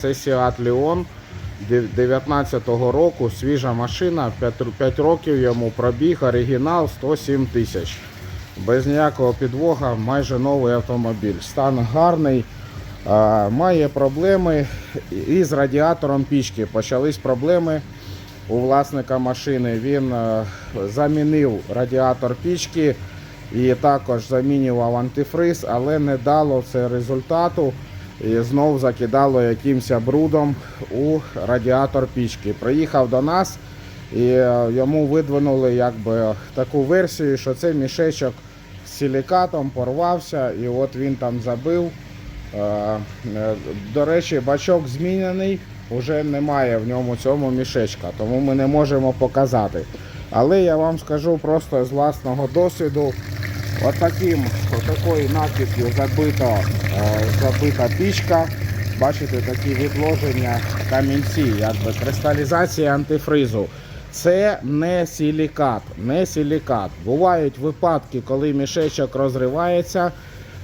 Це Seat Leon 19-го року, свіжа машина, 5, 5 років йому пробіг, оригінал 107 тисяч. Без ніякого підвога, майже новий автомобіль. Стан гарний, має проблеми із радіатором пічки. Почались проблеми у власника машини. Він замінив радіатор пічки і також замінював антифриз, але не дало це результату. І знов закидало якимось брудом у радіатор пічки. Приїхав до нас і е, йому видвинули якби таку версію, що це мішечок з силікатом порвався, і от він там забив. Е, е, До речі, бачок змінений, вже немає в ньому цьому мішечка, тому ми не можемо показати. Але я вам скажу просто з власного досвіду, отаким, отакою накип'ю забита, е, забита пічка. Бачите, такі відложення камінці, якби кристалізація антифризу. Це не силікат, не силікат. Бувають випадки, коли мішечок розривається,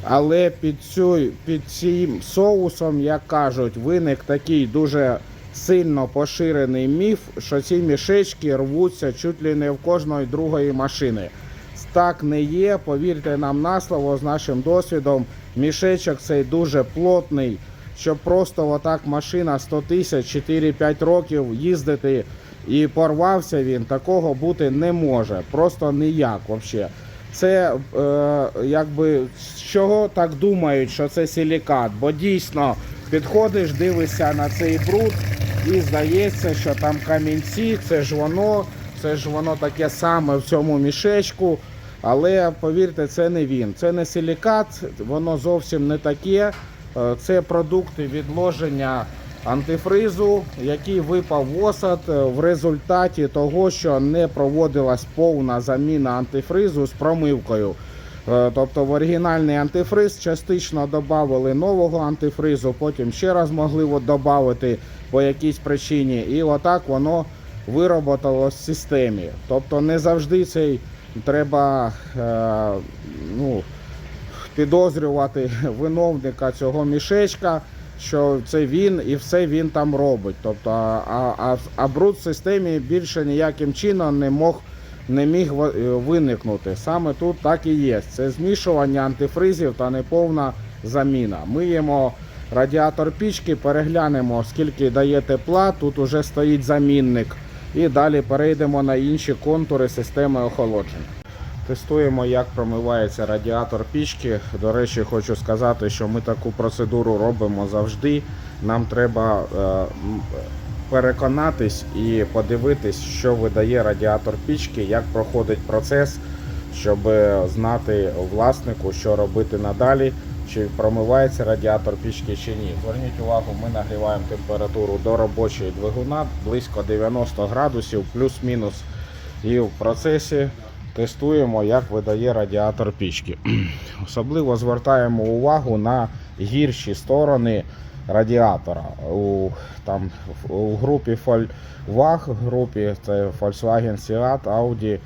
але під, цю, під цим соусом, як кажуть, виник такий дуже сильно поширений міф, що ці мішечки рвуться чуть ли не в кожної другої машини. Так не є, повірте нам на слово з нашим досвідом. Мішечок цей дуже плотний, щоб просто отак машина 100 тисяч 4-5 років їздити і порвався він, такого бути не може. Просто ніяк взагалі. Це е, якби з чого так думають, що це силікат, бо дійсно підходиш, дивишся на цей бруд і здається, що там камінці, це ж воно, це ж воно таке саме в цьому мішечку. Але повірте, це не він. Це не силікат, воно зовсім не таке. Е, Це продукти відложення антифризу, який випав в осад е, в результаті того, що не проводилась повна заміна антифризу з промивкою. Е, Тобто в оригінальний антифриз частично додали нового антифризу, потім ще раз могли додати по якійсь причині, і отак воно вироботало в системі. Тобто не завжди цей треба е, ну, підозрювати виновника цього мішечка, що це він і все він там робить. Тобто, а, а, а бруд в системі більше ніяким чином не мог. Не міг е, виникнути. Саме тут так і є. Це змішування антифризів та неповна заміна. Миємо радіатор пічки, переглянемо, скільки дає тепла. Тут уже стоїть замінник. І далі перейдемо на інші контури системи охолодження. Тестуємо, як промивається радіатор пічки. До речі, хочу сказати, що ми таку процедуру робимо завжди. Нам треба е, переконатись і подивитись, що видає радіатор пічки, як проходить процес, щоб е, знати власнику, що робити надалі, чи промивається радіатор пічки чи ні. Зверніть увагу, ми нагріваємо температуру до робочої двигуна близько 90 градусів, плюс-мінус. І в процесі тестуємо, як видає радіатор пічки. Особливо звертаємо увагу на гірші сторони радіатора. У, там, у групі Volkswagen, групі це Volkswagen Seat, Audi,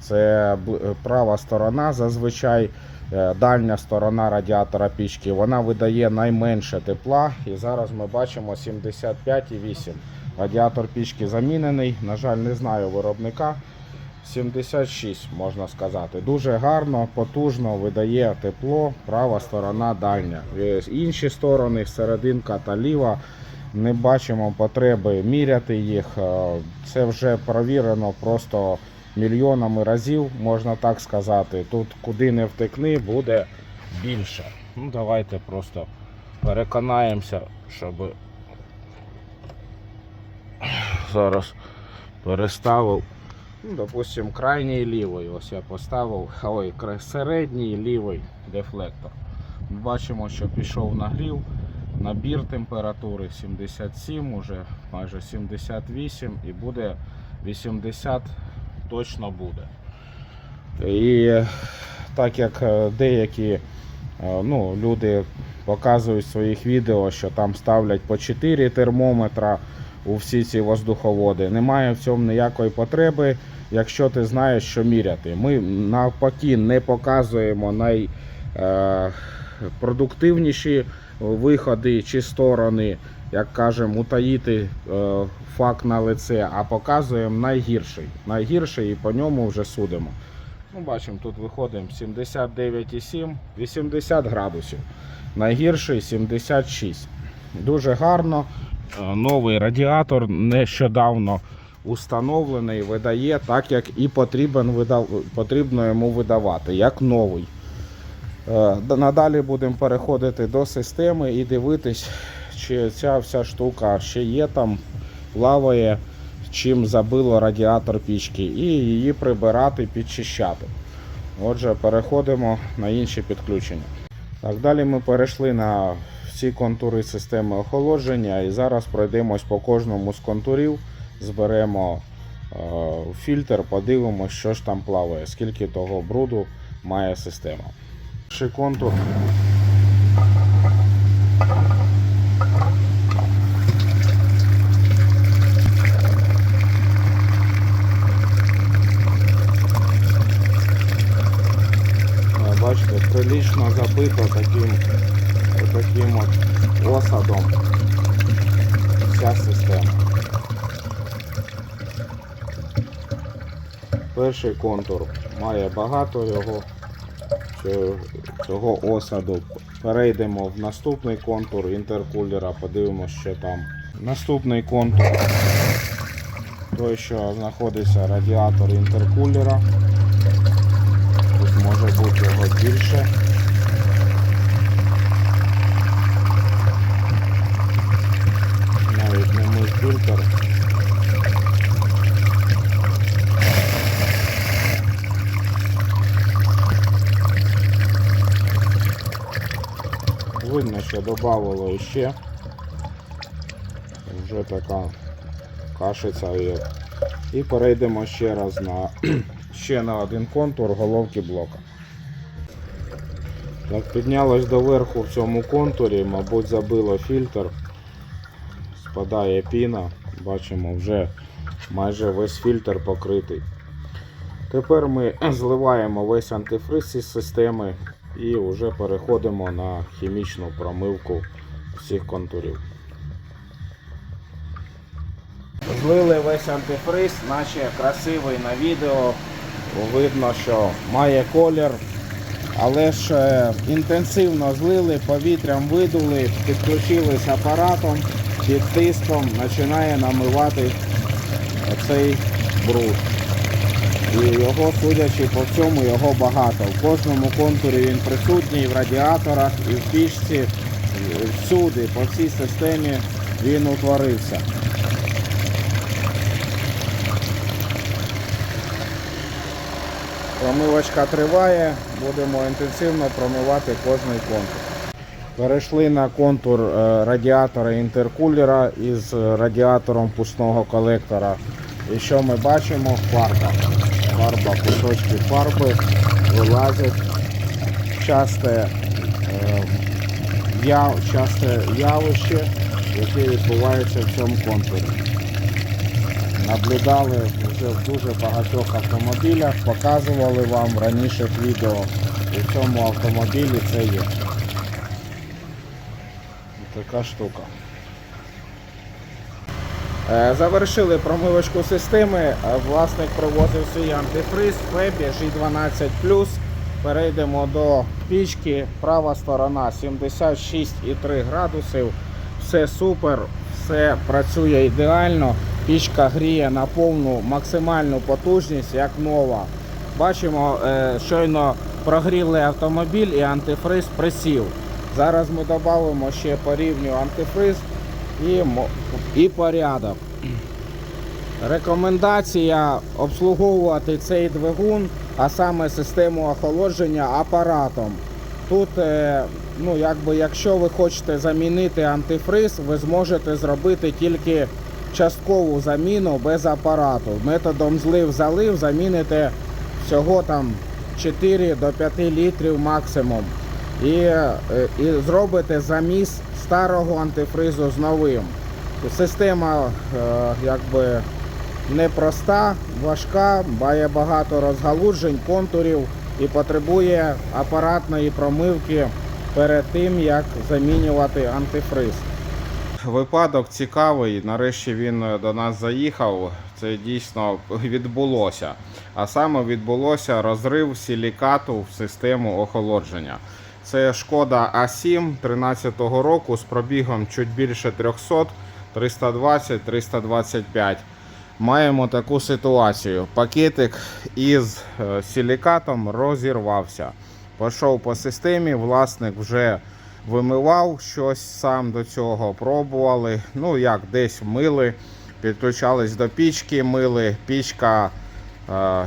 це права сторона зазвичай. Е, Дальня сторона радіатора пічки вона видає найменше тепла. І зараз ми бачимо 75,8. Радіатор пічки замінений. На жаль, не знаю виробника. 76, можна сказати. Дуже гарно, потужно видає тепло, права сторона дальня. Е, Інші сторони, серединка та ліва, не бачимо потреби міряти їх. Е, Це вже провірено просто мільйонами разів, можна так сказати. Тут куди не втекни, буде більше. Ну, давайте просто переконаємося, щоб зараз переставив. Ну, допустим, крайній лівий. Ось я поставив. Ой, середній лівий дефлектор. Бачимо, що пішов нагрів. Набір температури 77, уже майже 78 і буде 80 точно буде. І так як е, деякі е, ну, люди показують в своїх відео, що там ставлять по 4 термометра у всі ці воздуховоди. Немає в цьому ніякої потреби, якщо ти знаєш, що міряти. Ми навпаки не показуємо найпродуктивніші виходи чи сторони як кажемо, утаїти е, факт на лице, а показуємо найгірший. Найгірший і по ньому вже судимо. Ну, бачимо, тут виходимо 79,7, 80 градусів. Найгірший 76. Дуже гарно. Е, Новий радіатор нещодавно установлений, видає так, як і потрібен, видав- потрібно йому видавати, як новий. Е, Надалі будемо переходити до системи і дивитись, чи ця вся штука ще є там, плаває, чим забило радіатор пічки, і її прибирати, підчищати. Отже, переходимо на інші підключення. Так, далі ми перейшли на всі контури системи охолодження і зараз пройдемось по кожному з контурів, зберемо е, фільтр, подивимося, що ж там плаває, скільки того бруду має система. Перший контур. Е, Прилично забито таким, таким от осадом вся система. Перший контур має багато його цього осаду. Перейдемо в наступний контур інтеркулера, подивимося, що там. Наступний контур, той, що знаходиться радіатор інтеркулера. Тут може бути його більше. Фільтр. Видно, що додавало ще. Вже така кашиця є. І перейдемо ще раз на ще на один контур головки блока. Так, піднялось доверху в цьому контурі, мабуть, забило фільтр, спадає піна, бачимо, вже майже весь фільтр покритий. Тепер ми зливаємо весь антифриз із системи і вже переходимо на хімічну промивку всіх контурів. Злили весь антифриз, наче красивий на відео. Видно, що має колір. Але ж е, інтенсивно злили, повітрям видули, підключились апаратом, під тиском починає намивати оцей бруд. І його, судячи по всьому, його багато. В кожному контурі він присутній, в радіаторах і в пічці, і всюди, по всій системі він утворився. Промивочка триває, будемо інтенсивно промивати кожний контур. Перейшли на контур е, радіатора інтеркулера із радіатором пусного колектора. І що ми бачимо? Фарба. Фарба, кусочки фарби вилазять. Часте, е, яв, часте явище, яке відбувається в цьому контурі. Наблюдали вже в дуже багатьох автомобілях, показували вам раніше відео. І в цьому автомобілі це є. Така штука. Е, Завершили промивочку системи. Е, Власник привозив свій антифриз Фебі G12. Перейдемо до пічки. Права сторона 76,3 градусів. Все супер, все працює ідеально. Пічка гріє на повну максимальну потужність, як нова. Бачимо, е, щойно прогріли автомобіль і антифриз присів. Зараз ми додамо ще по рівню антифриз і, і порядок. Рекомендація обслуговувати цей двигун, а саме систему охолодження апаратом. Тут, е, ну, якби, якщо ви хочете замінити антифриз, ви зможете зробити тільки часткову заміну без апарату. Методом злив-залив заміните всього там 4 до 5 літрів максимум. І, е, і зробите заміс старого антифризу з новим. Система е, якби непроста, важка, має багато розгалуджень, контурів і потребує апаратної промивки перед тим, як замінювати антифриз. випадок цікавий. Нарешті він е, до нас заїхав. Це дійсно відбулося. А саме відбулося розрив силікату в систему охолодження. Це шкода А7 13-го року з пробігом чуть більше 300, 320-325. Маємо таку ситуацію. Пакетик із е, силікатом розірвався. Пішов по системі, власник вже вимивав щось сам до цього, пробували. Ну як десь мили, підключались до пічки, мили. Пічка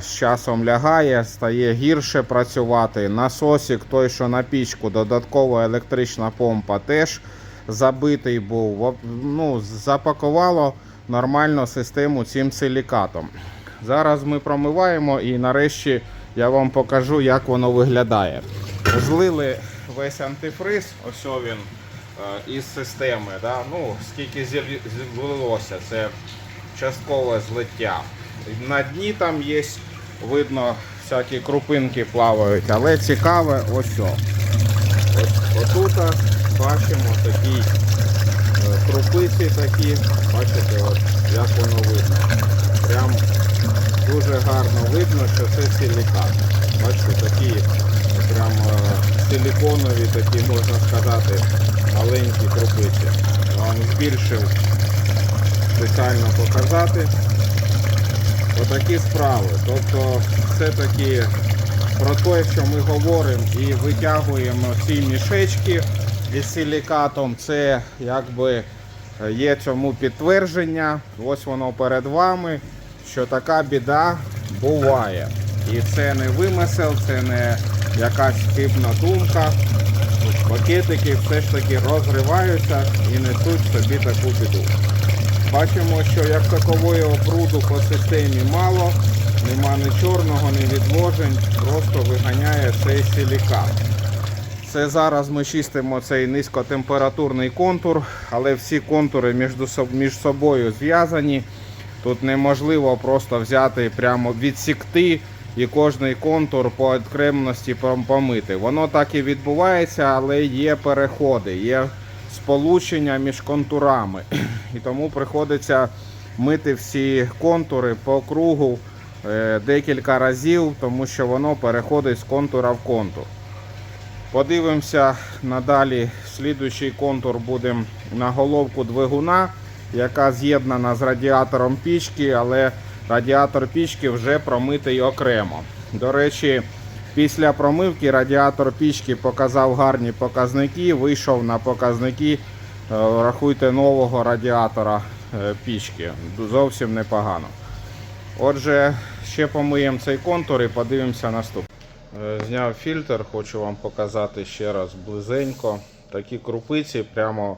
з часом лягає, стає гірше працювати. Насосик, той, що на пічку, додаткова електрична помпа теж забитий був. Ну, запакувало нормально систему цим силікатом. Зараз ми промиваємо і нарешті я вам покажу, як воно виглядає. Злили весь антифриз, ось він е, із системи. Да? Ну, скільки злилося, це часткове злиття. На дні там є, видно, всякі крупинки плавають, але цікаве ось. о. Ось отут бачимо такі е, крупиці такі, бачите, от, як воно видно. Прям дуже гарно видно, що це силікат. Бачите, такі прям е, силіконові, такі можна сказати, маленькі крупиці. Я вам збільшив спеціально показати. Отакі справи. Тобто все-таки про те, що ми говоримо і витягуємо ці мішечки із силікатом, це якби є цьому підтвердження. Ось воно перед вами, що така біда буває. І це не вимисел, це не якась хибна думка. Пакетики все ж таки розриваються і несуть собі таку біду. Бачимо, що як такової обруду по системі мало, нема ні чорного, ні відложень, просто виганяє цей силікат. Це зараз ми чистимо цей низькотемпературний контур, але всі контури між, собою зв'язані. Тут неможливо просто взяти прямо відсікти і кожний контур по окремості пом- помити. Воно так і відбувається, але є переходи, є сполучення між контурами. І тому приходиться мити всі контури по кругу е, декілька разів, тому що воно переходить з контура в контур. Подивимося надалі. Слідуючий контур буде на головку двигуна, яка з'єднана з радіатором пічки, але радіатор пічки вже промитий окремо. До речі, після промивки радіатор пічки показав гарні показники, вийшов на показники, е, рахуйте, нового радіатора е, пічки. Зовсім непогано. Отже, ще помиємо цей контур і подивимося наступне. Зняв фільтр, хочу вам показати ще раз близенько. Такі крупиці прямо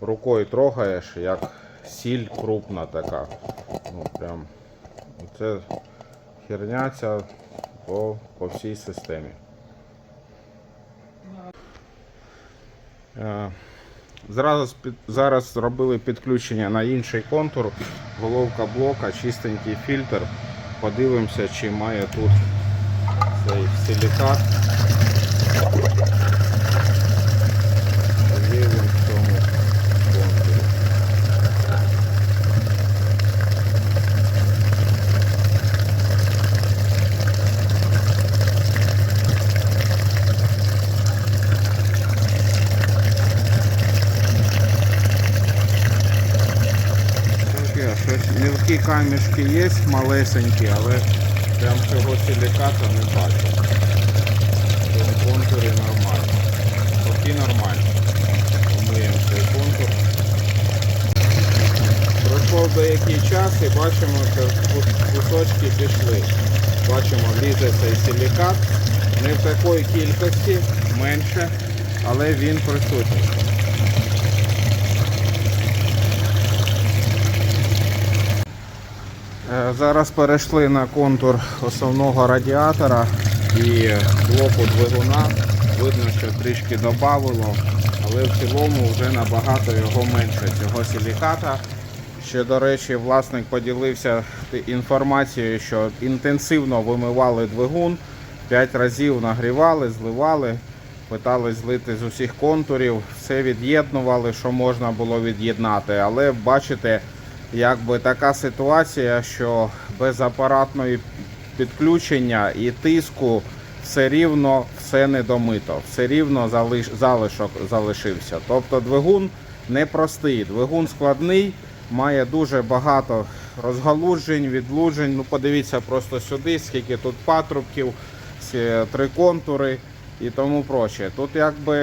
рукою трогаєш, як сіль крупна така. Ну, прям, це херня ця по, по всій системі. Е, Зараз, зараз зробили підключення на інший контур, головка блока, чистенький фільтр. Подивимося, чи має тут цей силікат. Є він в цьому контурі. Таке, щось мілкі камішки є, малесенькі, але прям цього силіката не бачу. В цьому контурі нормально. Поки нормально. Помиємо цей контур. Пройшов деякий час і бачимо, що кусочки пішли. Бачимо, лізе цей силікат. Не в такої кількості, менше, але він присутній. Зараз перейшли на контур основного радіатора і блоку двигуна. Видно, що трішки додавило, але в цілому вже набагато його менше цього силіката. Ще, до речі, власник поділився інформацією, що інтенсивно вимивали двигун, 5 разів нагрівали, зливали питались злити з усіх контурів, все від'єднували, що можна було від'єднати. Але бачите, якби така ситуація, що без апаратної підключення і тиску все рівно все не домито, все рівно залиш, залишок залишився. Тобто двигун непростий, двигун складний, має дуже багато розгалуджень, відлуджень. Ну подивіться просто сюди, скільки тут патрубків, три контури і тому проще. Тут якби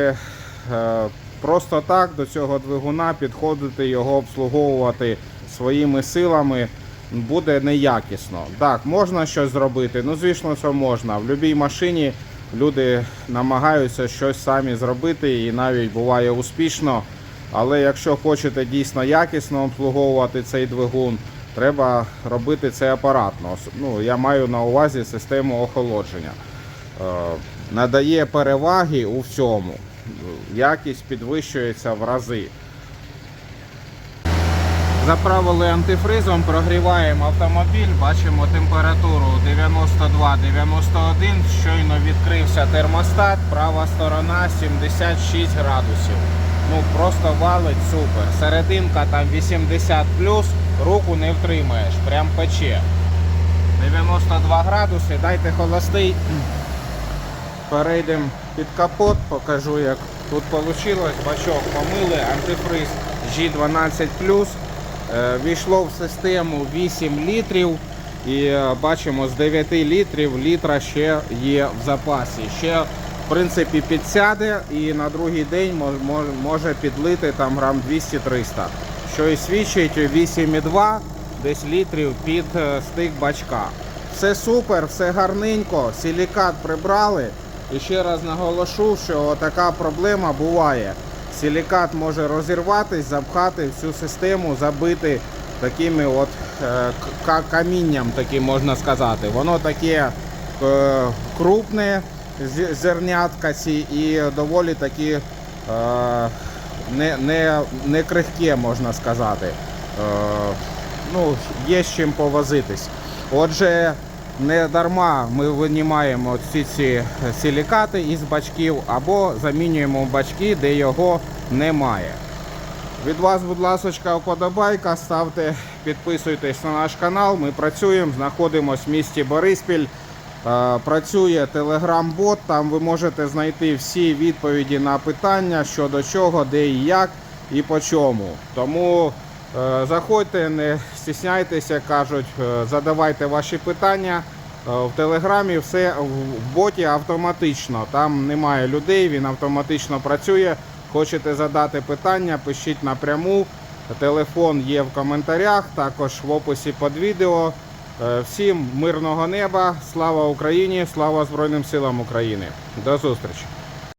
е, просто так до цього двигуна підходити, його обслуговувати своїми силами буде неякісно. Так, можна щось зробити, ну звісно, що можна. В будь-якій машині люди намагаються щось самі зробити і навіть буває успішно. Але якщо хочете дійсно якісно обслуговувати цей двигун, треба робити це апаратно. Ну, я маю на увазі систему охолодження. Е, надає переваги у всьому. Якість підвищується в рази. Заправили антифризом, прогріваємо автомобіль, бачимо температуру 92-91. Щойно відкрився термостат, права сторона 76 градусів. Ну просто валить супер. Серединка там 80 руку не втримаєш, прям пече. 92 градуси, дайте холостий. Перейдемо під капот, покажу як тут вийшло. Бачок помили, антифриз G12 Е, Війшло в систему 8 літрів і е, бачимо з 9 літрів літра ще є в запасі. Ще в принципі підсяде і на другий день мож- мож- може підлити там грам 200-300. Що і свідчить 8,2 десь літрів під е, стик бачка. Все супер, все гарненько, силікат прибрали. І ще раз наголошу, що така проблема буває. Силікат може розірватись, запхати всю систему, забити такими от е, камінням, таким можна сказати. Воно таке е, крупне, з- зернятка ці і доволі такі е, не, не, не крихке, можна сказати. Ну, є з чим повозитись. Отже, не дарма ми винімаємо ці ці силікати із бачків або замінюємо бачки, де його немає. Від вас, будь ласка, вподобайка, ставте, підписуйтесь на наш канал. Ми працюємо, знаходимося в місті Бориспіль. Е, Працює телеграм-бот, там ви можете знайти всі відповіді на питання щодо чого, де і як і по чому. Тому заходьте, не стісняйтеся, кажуть, е, задавайте ваші питання. Е, В телеграмі все в боті автоматично. Там немає людей, він автоматично працює. Хочете задати питання, пишіть напряму. Телефон є в коментарях, також в описі під відео. Е, Всім мирного неба, слава Україні, слава Збройним силам України. До зустрічі!